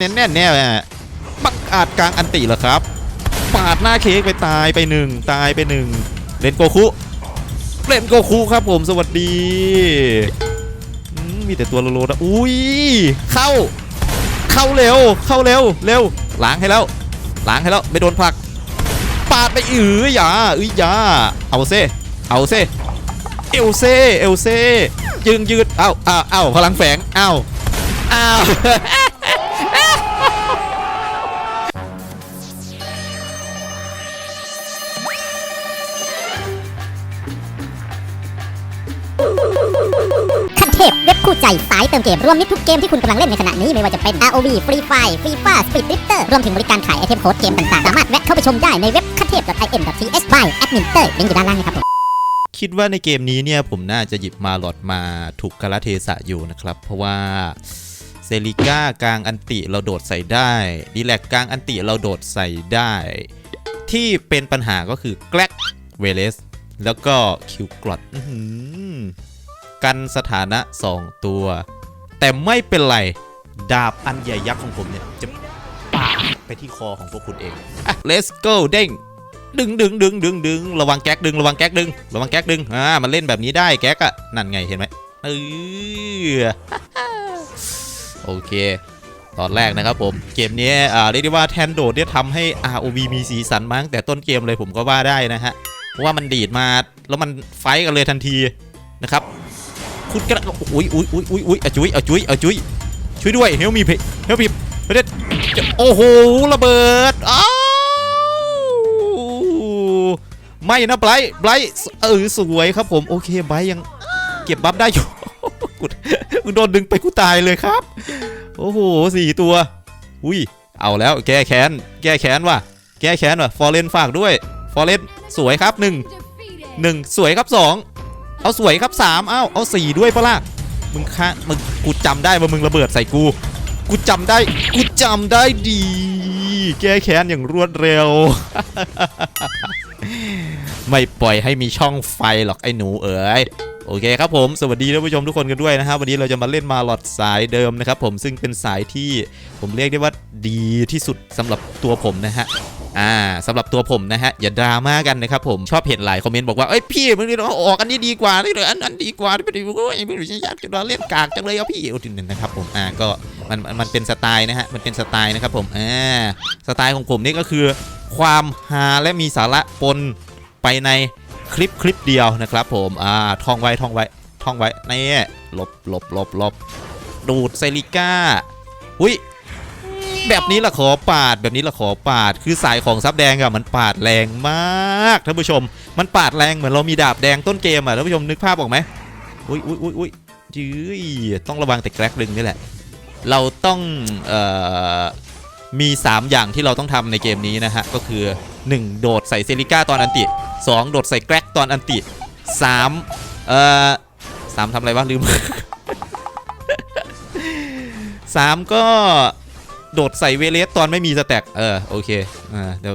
แน่นๆเนี่ยบังอาจกลางอันติเหรอครับ ปาดหน้าเค้กไปตายไปหนึ่งตายไปหนึ่งเล่นโกคุเล่นโกคุครับผมสวัสดีมมีแต่ตัวโลโลนะอุ้ยเข้า เข้าเร็วเข้าเร็วเร็วล้างให้แล้วล้างให้แล้วไม่โดนผลัก ปาดไปอืออย่าอืออย่าเอาเซเอาเซเอลเซเอลเซยืงยืดเอ้าเอ้าเอ้าพลังแฝงเอ้าเอ้า คู่ใจสายเติมเกม รวมมิตรทุกเกมที่คุณกำลังเล่นในขณะนี้ไม่ว่าจะเป็น ROV Free Fire FIFA Speed Drifter รวมถึงบริการขายไอเทมโค้ดเกมต่างๆ สามารถแวะเข้าไปชมได้ในเว็บขั้นเทพ .in.th by admin เตอร์ลิงก์อยู่ด้านล่างนะครับผมคิดว่าในเกมนี้เนี่ยผมน่าจะหยิบมาหลอดมาถูกกาลเทศะอยู่นะครับ เพราะว่าเซริก้ากลางอันติเราโดดใส่ได้ดีแลกกลางอันติเราโดดใส่ได้ ที่เป็นปัญหาก็คือแกลกเวเลสแล้วก็คิวกรอดอ กันสถานะ 2 ตัว แต่ไม่เป็นไร ดาบอันใหญ่ยักษ์ของผมเนี่ย จะปาไปที่คอของพวกคุณเองอะ let's go เด้งดึงดึงดึงดึงดึงระวังแก๊กดึงระวังแก๊กดึงระวังแก๊กดึงอ่ามันเล่นแบบนี้ได้แก๊กอะนั่นไงเห็นไหมเออโอเค ตอนแรกนะครับผมเกมนี้อ่าเรียกได้ว่าแทนโดดเนี่ยทำให้ ROV มีสีสันมาตั้งแต่ต้นเกมเลยผมก็ว่าได้นะฮะเพราะว่ามันดีดมาแล้วมันไฟท์กันเลยทันทีนะครับ คุณกระอุ้ยอุ้ยอุ้ยอุ้ยอุ้ยอจุ้ยอจุ้ยอจุ้ยช่วยด้วยเฮลมีเพเฮลมีเด็ดโอ้โหระเบิดอ้าวไม่นะไบรท์ไบรท์เออสวยครับผมโอเคไบรท์ยังเก็บบัฟได้อยู่กูกูโดนดึงไปกูตายเลยครับ โอ้โหสี่ตัว อุ้ยเอาแล้วแก้แค้นแก้แค้นว่ะแก้แค้นว่ะฟอร์เรนฝากด้วยฟอร์เรนสวยครับหนึ่งหนึ่งสวยครับสอง เอาสวยครับสามเอ้าเอาสี่ด้วยปะล่ะมึงค่ามึงกูจำได้ว่ามึงระเบิดใส่กูกูจำได้กูจำได้ดี แก้แค้นอย่างรวดเร็ว ไม่ปล่อยให้มีช่องไฟหรอกไอ้หนูเอ๋ยโอเคครับผมสวัสดีท่านผู้ชมทุกคนกันด้วยนะครับวันนี้เราจะมาเล่นมาหลอดสายเดิมนะครับผมซึ่งเป็นสายที่ผมเรียกได้ว่าดีที่สุดสำหรับตัวผมนะฮะ อ่าสำหรับตัวผมนะฮะอย่าดราม่ากันนะครับผมชอบเห็นหลายคอมเมนต์บอกว่าเอ้ยพี่มึงนี่เราออกอันนี้ดีกว่านี่เลยอันนั้นดีกว่าไม่ได้โอ้ยไม่รู้จะอยากจะเล่นกากจังเลยเอาพี่เอาถึงนะครับผมอ่าก็มันมันเป็นสไตล์นะฮะมันเป็นสไตล์นะครับผมอ่าสไตล์ของผมนี่ก็คือ ความฮาและมีสาระปนไปในคลิปคลิปเดียวนะครับผมอ่าท่องไว้ท่องไว้ท่องไว้นี่ลบลบลบลบดูดไซริก้าอุ้ย แบบนี้ละขอปาดแบบนี้ละขอปาด คือสายของซับแดงอะมันปาดแรงมากท่านผู้ชม มันปาดแรงเหมือนเรามีดาบแดงต้นเกมอะท่านผู้ชมนึกภาพออกไหมอุ้ยอุ้ยอุ้ยอุ้ยจื้ยต้องระวังแต่แกรกดึงนี่แหละ เราต้องเอ่อมี 3 อย่างที่เราต้องทำในเกมนี้นะฮะ ก็คือ 1 โดดใส่เซริก้าตอนอันติ 2 โดดใส่แกรกตอนอันติ3เอ่อสามทำอะไรวะลืมสามก็ โดดใส่เวเลสตอนไม่มีสแต็กเออโอเคอ่าเดี๋ยว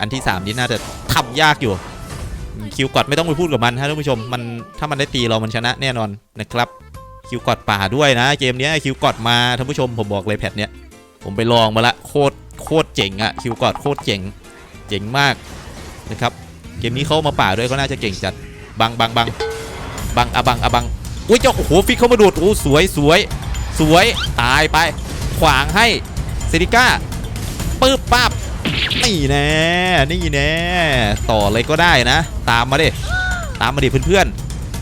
อันที่ 3 นี่น่าจะทำยากอยู่ คิวกอดไม่ต้องไปพูดกับมันฮะท่านผู้ชมมันถ้ามันได้ตีเรามันชนะแน่นอนนะครับคิวกอดป่าด้วยนะ เกมนี้คิวกอดมาท่านผู้ชมผมบอกเลยแพทเนี้ยผมไปลองมาละโคตรโคตรเจ๋งอะคิวกอดโคตรเจ๋งเจ๋งมากนะครับเกมนี้เขามาป่าด้วยเขาน่าจะเก่งจัดบังบังบังบังอะบังอะบังอุ้ยเจ้าโอ้โหฟิกเข้ามาดูดโอ้สวยสวยสวยตายไป ขวางให้ เซริก้าปื๊บปั๊บนี่แน่นี่แน่ต่อเลยก็ได้นะ ตามมาดิตามมาดิเพื่อนเพื่อน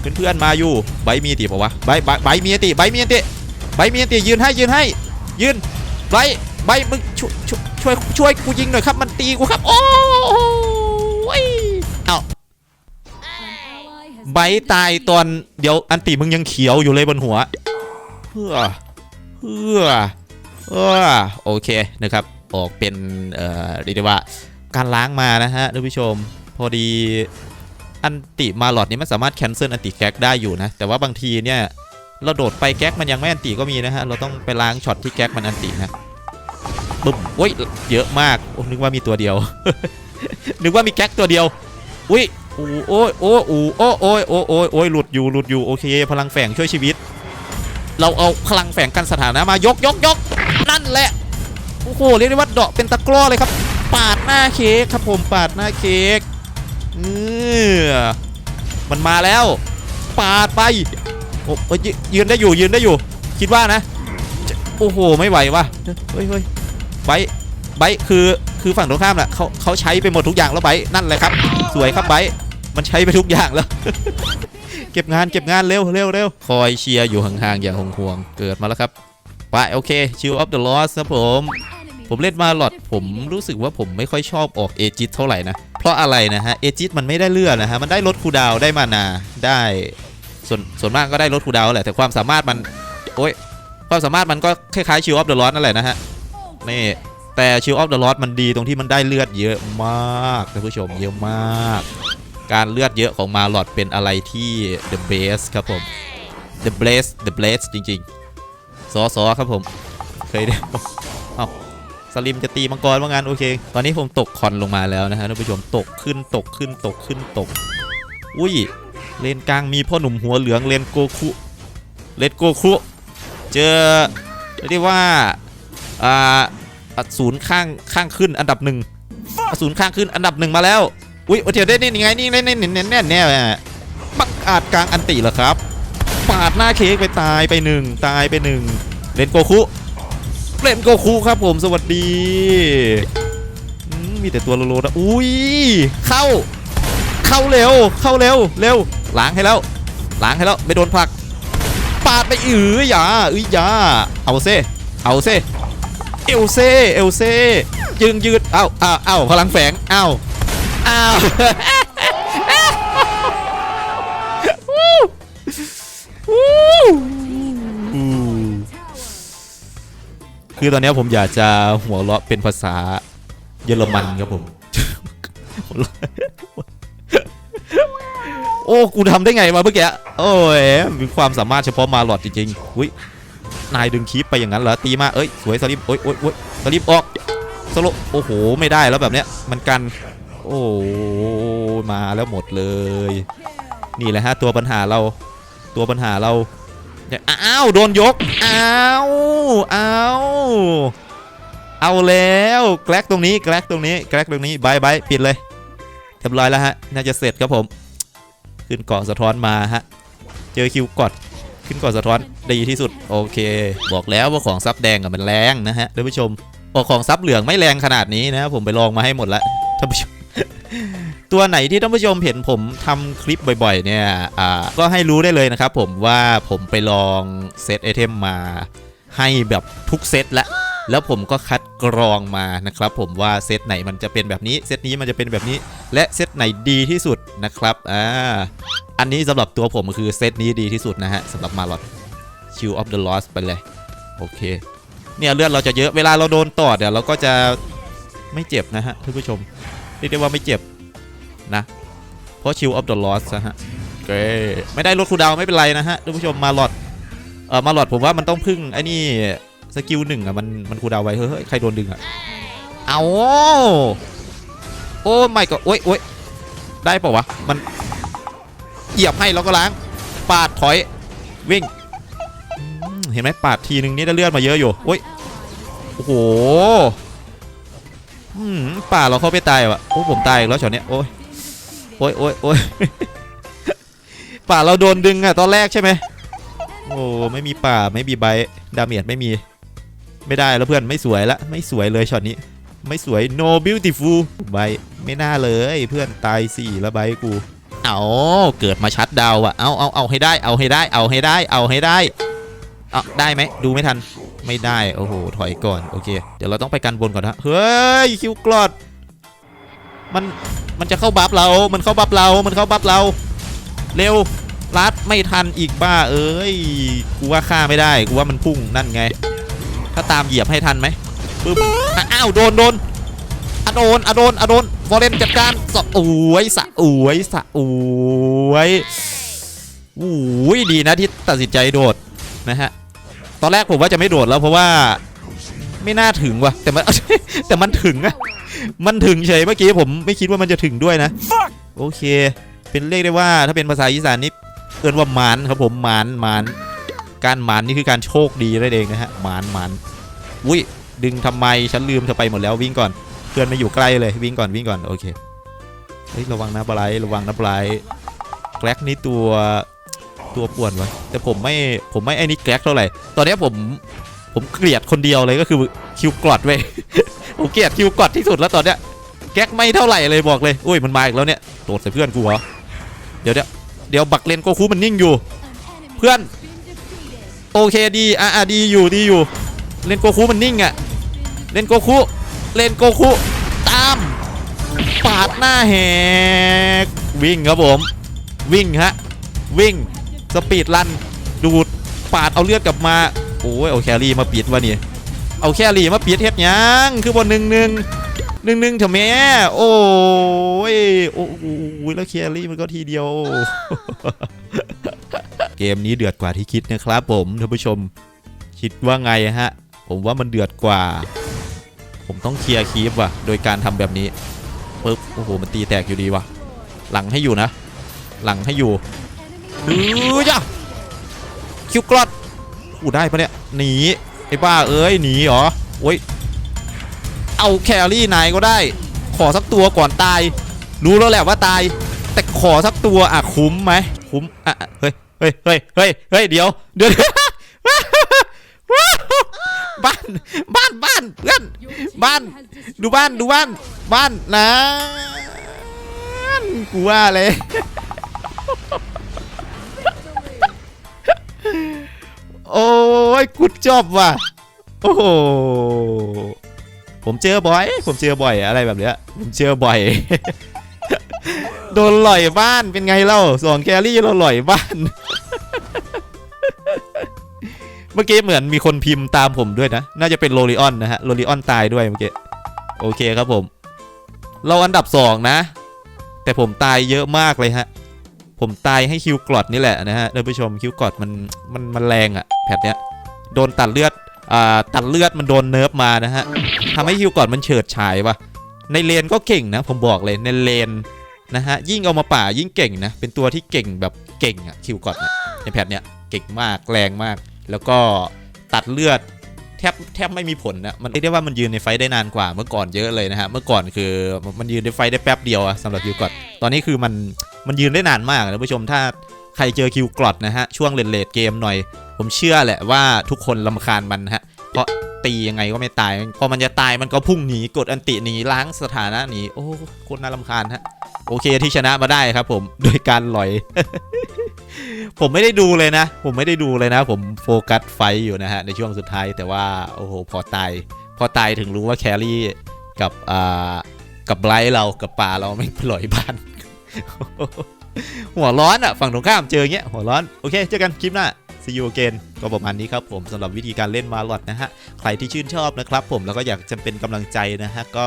เพื่อนเพื่อนๆมาอยู่ใบมีติปะวะใบใบใบมีติใบมีติใบมีติยืนให้ยืนให้ ยืนใบใบมึงช่วยช่วยช่วยกูยิงหน่อยครับมันตีกูครับโอ้ยเอาใบตายตอนเดี๋ยวอันติมึงยังเขียวอยู่เลยบนหัวเพื่อเพื่อ โอเคนะครับ ออกเป็นเอ่อเรียกได้ว่าการล้างมานะฮะท่านผู้ชม พอดีอันติมาหลอดนี้มันสามารถแคนเซิลอันติแก๊กได้อยู่นะ แต่ว่าบางทีเนี่ยเราโดดไปแก๊กมันยังไม่อันติก็มีนะฮะ เราต้องไปล้างช็อตที่แก๊กมันอันตินะบึ้มโอ้ยเยอะมากโอ้นึกว่ามีตัวเดียว นึกว่ามีแก๊กตัวเดียวอุ้ยโอ้โอ้ยโอ้โอ้โอ้โอ้ยโอ้โอ้ยโอ้ยหลุดอยู่หลุดอยู่โอเค พลังแฝงช่วยชีวิต เราเอาพลังแฝงกันสถานะมายกยกยก และโอ้โหเรียกได้ว่าเดาะเป็นตะกร้อเลยครับ ปาดหน้าเค้กครับผมปาดหน้าเค้กเออมันมาแล้ว ปาดไปโอ้ยยืนได้อยู่ยืนได้อยู่ คิดว่านะ โอ้โหไม่ไหววะเฮ้ยเฮ้ยไบร์ไบร์คือคือฝั่งตรงข้ามน่ะเขาเขาใช้ไปหมดทุกอย่างแล้วไบร์นั่นแหละครับ สวยครับไบร์มันใช้ไปทุกอย่างแล้ว เก็บงานเก็บงานเร็วเร็วเร็วคอยเชียร์อยู่ห่างๆอย่างห่วงๆเกิดมาแล้วครับ ไปโอเคชิลออฟเดอะลอสครับผม ผมเล่นมาหลอดผมรู้สึกว่าผมไม่ค่อยชอบออกเอจิตเท่าไหร่นะ เพราะอะไรนะฮะเอจิตมันไม่ได้เลือดนะฮะ มันได้ลดคูดาวได้มานาได้ส่วนส่วนมากก็ได้ลดคูดาวแหละแต่ความสามารถมันโอ้ยความสามารถมันก็คล้ายๆชิลออฟเดอะลอสนั่นแหละนะฮะนี่แต่ชิลออฟเดอะลอสมันดีตรงที่มันได้เลือดเยอะมากท่านผู้ชมเยอะมาก การเลือดเยอะของมาหลอดเป็นอะไรที่ the best ครับผม the best the best จริง ๆซอซอครับผม เคยได้เอาสลิมจะตีมังกรว่างานโอเค ตอนนี้ผมตกคอนลงมาแล้วนะฮะท่านผู้ชมตกขึ้นตกขึ้นตกขึ้นตก อุ้ย เลนกลางมีพ่อหนุ่มหัวเหลืองเลนโกคุเลนโกคุเจอเรียกว่าอ่าอสูรข้างข้างขึ้นอันดับหนึ่งอสูรข้างขึ้นอันดับหนึ่งมาแล้ว อุ้ยโอเทียวได้นี่ไงนี่แน่แน่แน่แน่แน่บังอาจกลางอันติเหรอครับาดหน้าเค้กไปตายไปหนึ่งตายไปหนึ่งเลนโกคุเล่นโกคูครับผมสวัสดีมีแต่ตัวโลโลนะอุ้ยเข้า เข้าเร็วเข้าเร็วเร็วล้างให้แล้วล้างให้แล้วไม่โดนผลักปาดไปอืออย่าอืออย่าเอาเซเอาเซเอลเซเอลเซยืงยืดเอ้าเอ้าเอ้าพลังแฝงเอ้าเอ้า คือตอนนี้ผมอยากจะหัวเราะเป็นภาษาเยอรมันครับผม โอ้ กูทำได้ไงมาเมื่อกี้ โอ้ย มีความสามารถเฉพาะมาหลอดจริงๆอุ้ย นายดึงคีปไปอย่างนั้นเหรอ ตีมา เอ้ย สวยสลิปโอ้ยโอ้ยโอ้ยสลิปออกสโลโอ้โห ไม่ได้แล้วแบบเนี้ย มันกัน โอ้มาแล้วหมดเลย นี่แหละฮะ ตัวปัญหาเรา ตัวปัญหาเรา อ้าว โดนยก อ้าวอ้าวเอาแล้วแกลกตรงนี้แกลกตรงนี้แกลกตรงนี้บายบายปิดเลยเรียบร้อยแล้วฮะ น่าจะเสร็จครับผม ขึ้นเกาะสะท้อนมาฮะ เจอคิวกดขึ้นเกาะสะท้อนดีที่สุด โอเค บอกแล้วว่าของซับแดงกับมันแรงนะฮะท่านผู้ชมบอกของซับเหลืองไม่แรงขนาดนี้นะผมไปลองมาให้หมดแล้วท่านผู้ชม ตัวไหนที่ท่านผู้ชมเห็นผมทำคลิปบ่อยๆ เนี่ย อ่า ก็ให้รู้ได้เลยนะครับผมว่าผมไปลองเซตไอเทมมา ให้แบบทุกเซตละ แล้วผมก็คัดกรองมานะครับผมว่าเซตไหนมันจะเป็นแบบนี้ เซตนี้มันจะเป็นแบบนี้ และเซตไหนดีที่สุดนะครับ อ่า อันนี้สำหรับตัวผมคือเซตนี้ดีที่สุดนะฮะสำหรับมาลอด Shield of the Lost ไปเลย โอเค เนี่ยเลือดเราจะเยอะ เวลาเราโดนตอดเดี๋ยวเราก็จะไม่เจ็บนะฮะท่านผู้ชม เรียกได้ว่าไม่เจ็บนะ เพราะ Shield of the Lost นะฮะโอเคไม่ได้ลดคูดาวไม่เป็นไรนะฮะท่านผู้ชมมาหลอดเออมาหลอดผมว่ามันต้องพึ่งไอ้นี่สกิลหนึ่งอะมันมันคูดาวไว้เฮ้ยใครโดนดึงอะเอาโอ้ไม่ก็โอ๊ยโอ๊ยได้ปล่าวะมันเหยียบให้แล้วก็ล้างปาดถอยวิ่งเห็นไหมปาดทีนึงนี่ได้เลือดมาเยอะอยู่โอ๊ยโอ้โห ป่าเราเข้าไปตายวะโอ้ผมตายอีกแล้วช็อตเนี้ยโอ้ยโอ้ยโอ้ยโอ้ยป่าเราโดนดึงอะตอนแรกใช่ไหมโอ้ไม่มีป่าไม่มีใบดาเมจไม่มีไม่ได้แล้วเพื่อนไม่สวยละไม่สวยเลยช็อตนี้ ไม่สวย no beautiful ใบไม่น่าเลยเพื่อนตายสี่ล้วใบกูเอาเกิดมาชัดดาวอะเอาเอาเอาให้ได้เอาให้ได้เอาให้ได้เอาให้ได้เอาได้ไหมดูไม่ทัน ไม่ได้โอ้โหถอยก่อนโอเค เดี๋ยวเราต้องไปกันบนก่อนนะเฮ้ยคิวกรอดมันมันจะเข้าบัฟเรา มันเข้าบัฟเรา มันเข้าบัฟเรา เร็วรัดไม่ทันอีกบ้า เอ้ย กูว่าฆ่าไม่ได้ กูว่ามันพุ่งนั่นไง ถ้าตามเหยียบให้ทันไหมปึ๊บ อ้าว โดนโดนอโดนอโดนอโดนฟอร์เรนจัดการสะอวยสะอวยสะอวยอุ้ยดีนะที่ตัดสินใจโดดนะฮะ ตอนแรกผมว่าจะไม่โดดแล้วเพราะว่าไม่น่าถึงว่ะแต่มัน แต่มันถึงอะมันถึงเฉยเมื่อกี้ผมไม่คิดว่ามันจะถึงด้วยนะ โอเค เป็นเรียกได้ว่าถ้าเป็นภาษาอีสานนี่เอินว่าหมานครับผมหมานหมานการหมานนี่คือการโชคดีนั่นเองนะฮะหมานหมานอุ้ยดึงทำไมฉันลืมเธอไปหมดแล้ววิ่งก่อนเพื่อนไม่อยู่ใกล้เลยวิ่งก่อนวิ่งก่อนโอเคเฮ้ยระวังนะบไลท์ระวังนะบไลท์แกร็กนี่ตัว ตัวป่วนวะแต่ผมไม่ผมไม่ไอ้นี่แกร็กเท่าไหร่ตอนนี้ผมผมเกลียดคนเดียวเลยก็คือคิวกรอดเว้ยผมเกลียดคิวกรอดที่สุดแล้วตอนเนี้ยแก๊กไม่เท่าไหร่เลยบอกเลยอุ้ยมันมาอีกแล้วเนี่ยโดดใส่เพื่อนกูเหรอเดี๋ยวเดี๋ยวเดี๋ยวบักเลนโกคูมันนิ่งอยู่ เพื่อนโอเคดีอะอะดีอยู่ดีอยู่ เลนโกคูมันนิ่งอะเลนโกคูเลนโกคูตาม ปาดหน้าแหกวิ่งครับผม วิ่งฮะวิ่ง สปีดลันดูดปาดเอาเลือดกลับมาโอ้ยเอาแครี่มาปิดวะนี่เอาแครี่มาปิดเฮ็ดยังคือบนหนึ่งหนึ่งหนึ่งหนึ่งเถอะแม่โอ้ยโอ้โหแล้วแครี่มันก็ทีเดียว เกมนี้เดือดกว่าที่คิดนะครับผมท่านผู้ชมคิดว่าไงฮะ ผมว่ามันเดือดกว่า ผมต้องเคลียร์คีฟว่ะ โดยการทำแบบนี้ปึ๊บโอ้โหมันตีแตกอยู่ดีว่ะ หลังให้อยู่นะ หลังให้อยู่ อือจ้ะคิวกรอดอู้ได้ปะเนี่ยหนีไอ้บ้าเอ้ยหนีเหรอโอ้ยเอาแครี่นายก็ได้ ขอสักตัวก่อนตาย รู้แล้วแหละว่าตาย แต่ขอสักตัวอะคุ้มไหมคุ้มอะอะเฮ้ยเฮ้ยเฮ้ยเฮ้ยเฮ้ยเดี๋ยวเดี๋ยวบ้านบ้านบ้านเพื่อนบ้านดูบ้านดูบ้านบ้านนะกูว่าเลย โอ้ยกุดจอบว่ะ โอ้โห ผมเจอบ่อย ผมเจอบ่อยอะไรแบบเนี้ย ผมเจอบ่อย โดนหล่อยบ้านเป็นไงเล่าสองแครี่เราหล่อยบ้าน เมื่อกี้เหมือนมีคนพิมพ์ตามผมด้วยนะ น่าจะเป็นโรลิออนนะฮะโรลิออนตายด้วยเมื่อกี้ โอเคครับผม เราอันดับสองนะ แต่ผมตายเยอะมากเลยฮะ ผมตายให้คิวกรอดนี่แหละนะฮะท่านผู้ชมคิวกรอดมันมันมันแรงอะแพทเนี้ยโดนตัดเลือดอ่าตัดเลือดมันโดนเนิร์ฟมานะฮะทำให้คิวกรอดมันเฉิดฉายวะในเลนก็เก่งนะผมบอกเลยในเลนนะฮะยิ่งเอามาป่ายิ่งเก่งนะเป็นตัวที่เก่งแบบเก่งอะคิวกรอดในแพทเนี้ยเก่งมากแรงมาก แล้วก็ตัดเลือดแทบแทบไม่มีผลนะมันเรียกได้ว่ามันยืนในไฟได้นานกว่าเมื่อก่อนเยอะเลยนะฮะเมื่อก่อนคือมันยืนในไฟได้แป๊บเดียวอะสำหรับคิวกรอดตอนนี้คือมัน มันยืนได้นานมากนะผู้ชมถ้าใครเจอคิวกรอดนะฮะ ช่วงเลนเลดเกมหน่อย ผมเชื่อแหละว่าทุกคนลำคาญมันฮะ เพราะตียังไงก็ไม่ตาย พอมันจะตายมันก็พุ่งหนีกดอันติหนีล้างสถานะหนีโอ้คตรน่ารำคาญฮะ โอเคที่ชนะมาได้ครับ ผมโดยการหลอย ผมไม่ได้ดูเลยนะ ผมไม่ได้ดูเลยนะ ผมโฟกัสไฟอยู่นะฮะในช่วงสุดท้ายแต่ว่าโอ้โหพอตายพอตายถึงรู้ว่าแครี่กับอ่ากับไบรท์เรากับป่าเราไม่ปล่อยบ้าน หัวร้อนอะฝั่งตรงข้ามเจออย่างเงี้ยหัวร้อน โอเค เจอกันคลิปหน้า see you again ก็ประมาณนี้ครับผมสำหรับวิธีการเล่นมาลอดนะฮะ ใครที่ชื่นชอบนะครับผมแล้วก็อยากจะเป็นกำลังใจนะฮะ ก็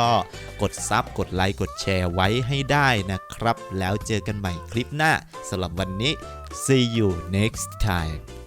กดซับกดไลค์กดแชร์ไว้ให้ได้นะครับ แล้วเจอกันใหม่คลิปหน้าสำหรับวันนี้ see you next time